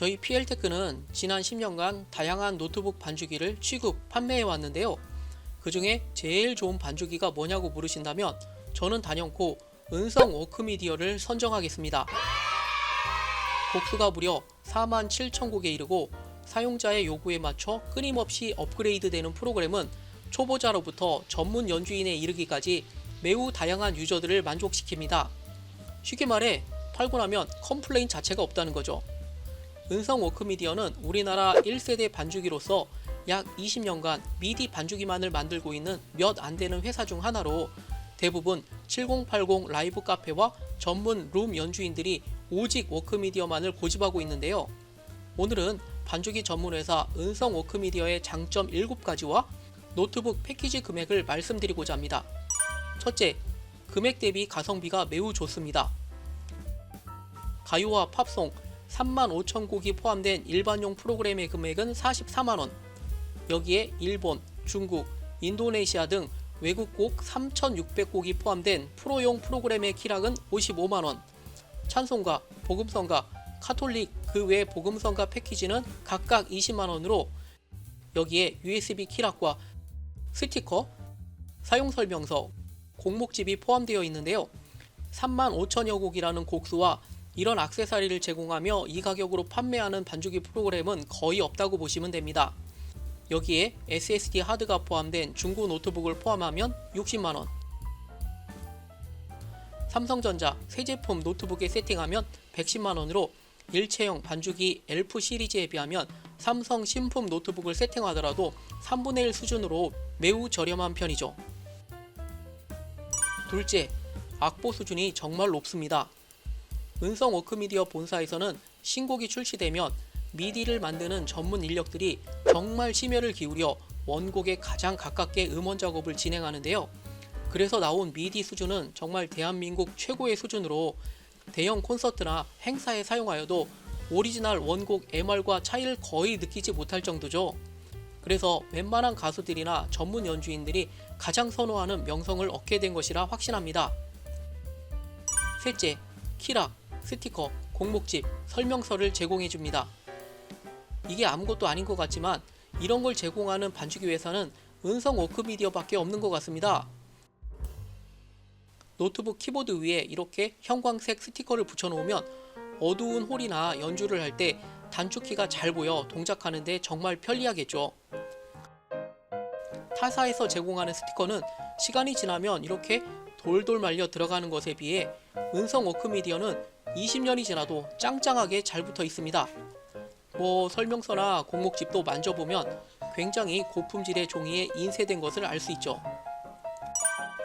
저희 PL테크는 지난 10년간 다양한 노트북 반주기를 취급, 판매해 왔는데요. 그 중에 제일 좋은 반주기가 뭐냐고 물으신다면 저는 단연코 은성 워크미디어를 선정하겠습니다. 곡수가 무려 4만 7천 곡에 이르고 사용자의 요구에 맞춰 끊임없이 업그레이드되는 프로그램은 초보자로부터 전문 연주인에 이르기까지 매우 다양한 유저들을 만족시킵니다. 쉽게 말해 팔고 나면 컴플레인 자체가 없다는 거죠. 은성 워크미디어는 우리나라 1세대 반주기로서 약 20년간 미디 반주기만을 만들고 있는 몇 안 되는 회사 중 하나로 대부분 7080 라이브 카페와 전문 룸 연주인들이 오직 워크미디어만을 고집하고 있는데요. 오늘은 반주기 전문 회사 은성 워크미디어의 장점 7가지와 노트북 패키지 금액을 말씀드리고자 합니다. 첫째, 금액 대비 가성비가 매우 좋습니다. 가요와 팝송 3만 5천 곡이 포함된 일반용 프로그램의 금액은 44만 원. 여기에 일본, 중국, 인도네시아 등 외국 곡 3,600곡이 포함된 프로용 프로그램의 키락은 55만 원. 찬송가, 복음성가, 카톨릭 그 외 복음성가 패키지는 각각 20만 원으로 여기에 USB 키락과 스티커, 사용 설명서, 곡목집이 포함되어 있는데요. 3만 5천여 곡이라는 곡수와 이런 액세서리를 제공하며 이 가격으로 판매하는 반주기 프로그램은 거의 없다고 보시면 됩니다. 여기에 SSD 하드가 포함된 중고 노트북을 포함하면 60만원. 삼성전자 새 제품 노트북에 세팅하면 110만원으로 일체형 반주기 엘프 시리즈에 비하면 삼성 신품 노트북을 세팅하더라도 3분의 1 수준으로 매우 저렴한 편이죠. 둘째, 악보 수준이 정말 높습니다. 은성 워크미디어 본사에서는 신곡이 출시되면 미디를 만드는 전문 인력들이 정말 심혈을 기울여 원곡에 가장 가깝게 음원 작업을 진행하는데요. 그래서 나온 미디 수준은 정말 대한민국 최고의 수준으로 대형 콘서트나 행사에 사용하여도 오리지널 원곡 MR과 차이를 거의 느끼지 못할 정도죠. 그래서 웬만한 가수들이나 전문 연주인들이 가장 선호하는 명성을 얻게 된 것이라 확신합니다. 셋째, 키락, 스티커, 공목집, 설명서를 제공해 줍니다. 이게 아무것도 아닌 것 같지만 이런 걸 제공하는 반주기 회사는 은성 워크미디어밖에 없는 것 같습니다. 노트북 키보드 위에 이렇게 형광색 스티커를 붙여놓으면 어두운 홀이나 연주를 할 때 단축키가 잘 보여 동작하는데 정말 편리하겠죠. 타사에서 제공하는 스티커는 시간이 지나면 이렇게 돌돌 말려 들어가는 것에 비해 은성 워크미디어는 20년이 지나도 짱짱하게 잘 붙어 있습니다. 뭐 설명서나 공목집도 만져보면 굉장히 고품질의 종이에 인쇄된 것을 알 수 있죠.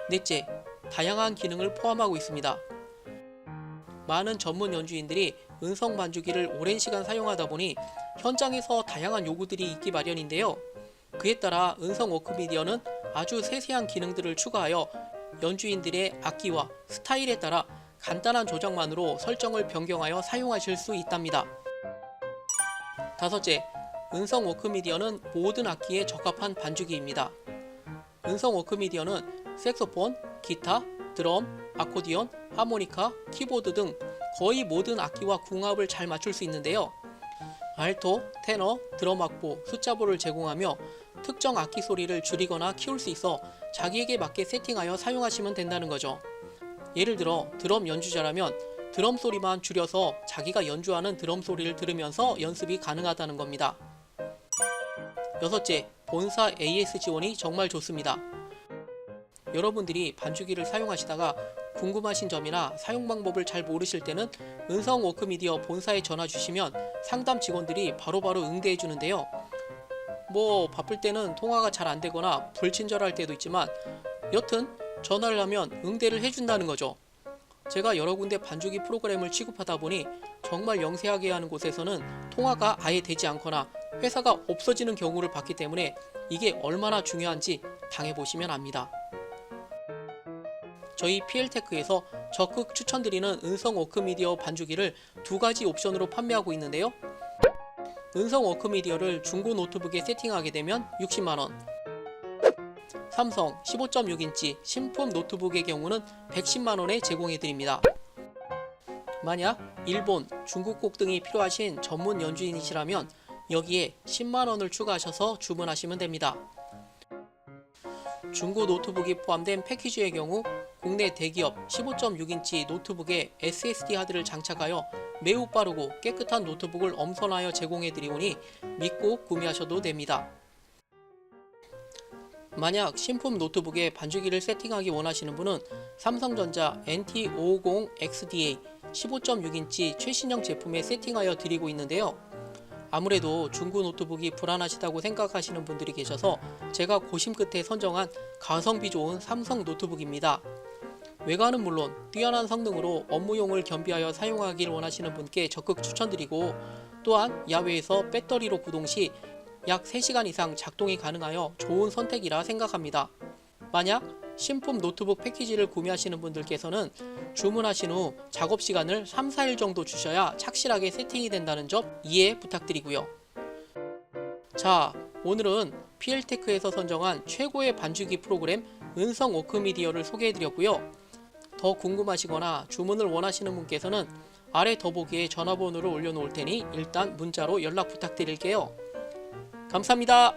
넷째, 다양한 기능을 포함하고 있습니다. 많은 전문 연주인들이 은성 반주기를 오랜 시간 사용하다 보니 현장에서 다양한 요구들이 있기 마련인데요. 그에 따라 은성 워크미디어는 아주 세세한 기능들을 추가하여 연주인들의 악기와 스타일에 따라 간단한 조작만으로 설정을 변경하여 사용하실 수 있답니다. 다섯째, 은성 워크미디어는 모든 악기에 적합한 반주기입니다. 은성 워크미디어는 색소폰, 기타, 드럼, 아코디언, 하모니카, 키보드 등 거의 모든 악기와 궁합을 잘 맞출 수 있는데요. 알토, 테너, 드럼 악보, 숫자보를 제공하며 특정 악기 소리를 줄이거나 키울 수 있어 자기에게 맞게 세팅하여 사용하시면 된다는 거죠. 예를 들어 드럼 연주자라면 드럼 소리만 줄여서 자기가 연주하는 드럼 소리를 들으면서 연습이 가능하다는 겁니다. 여섯째, 본사 AS 지원이 정말 좋습니다. 여러분들이 반주기를 사용하시다가 궁금하신 점이나 사용 방법을 잘 모르실 때는 은성 워크미디어 본사에 전화 주시면 상담 직원들이 바로바로 응대해 주는데요. 뭐 바쁠 때는 통화가 잘 안 되거나 불친절할 때도 있지만 여튼 전화를 하면 응대를 해준다는 거죠. 제가 여러 군데 반주기 프로그램을 취급하다 보니 정말 영세하게 하는 곳에서는 통화가 아예 되지 않거나 회사가 없어지는 경우를 봤기 때문에 이게 얼마나 중요한지 당해보시면 압니다. 저희 PL테크에서 적극 추천드리는 은성 워크미디어 반주기를 두 가지 옵션으로 판매하고 있는데요. 은성 워크미디어를 중고 노트북에 세팅하게 되면 60만원, 삼성 15.6인치 신품 노트북의 경우는 110만원에 제공해드립니다. 만약 일본, 중국 곡 등이 필요하신 전문 연주인이시라면 여기에 10만 원을 추가하셔서 주문하시면 됩니다. 중고 노트북이 포함된 패키지의 경우 국내 대기업 15.6인치 노트북에 SSD 하드를 장착하여 매우 빠르고 깨끗한 노트북을 엄선하여 제공해 드리오니 믿고 구매하셔도 됩니다. 만약 신품 노트북에 반주기를 세팅하기 원하시는 분은 삼성전자 NT550XDA 15.6인치 최신형 제품에 세팅하여 드리고 있는데요. 아무래도 중고 노트북이 불안하시다고 생각하시는 분들이 계셔서 제가 고심 끝에 선정한 가성비 좋은 삼성 노트북입니다. 외관은 물론 뛰어난 성능으로 업무용을 겸비하여 사용하길 원하시는 분께 적극 추천드리고 또한 야외에서 배터리로 구동 시 약 3시간 이상 작동이 가능하여 좋은 선택이라 생각합니다. 만약 신품 노트북 패키지를 구매하시는 분들께서는 주문하신 후 작업 시간을 3, 4일 정도 주셔야 착실하게 세팅이 된다는 점 이해 부탁드리고요. 자, 오늘은 PL테크에서 선정한 최고의 반주기 프로그램 은성 워크미디어를 소개해드렸고요. 더 궁금하시거나 주문을 원하시는 분께서는 아래 더보기에 전화번호를 올려놓을 테니 일단 문자로 연락 부탁드릴게요. 감사합니다.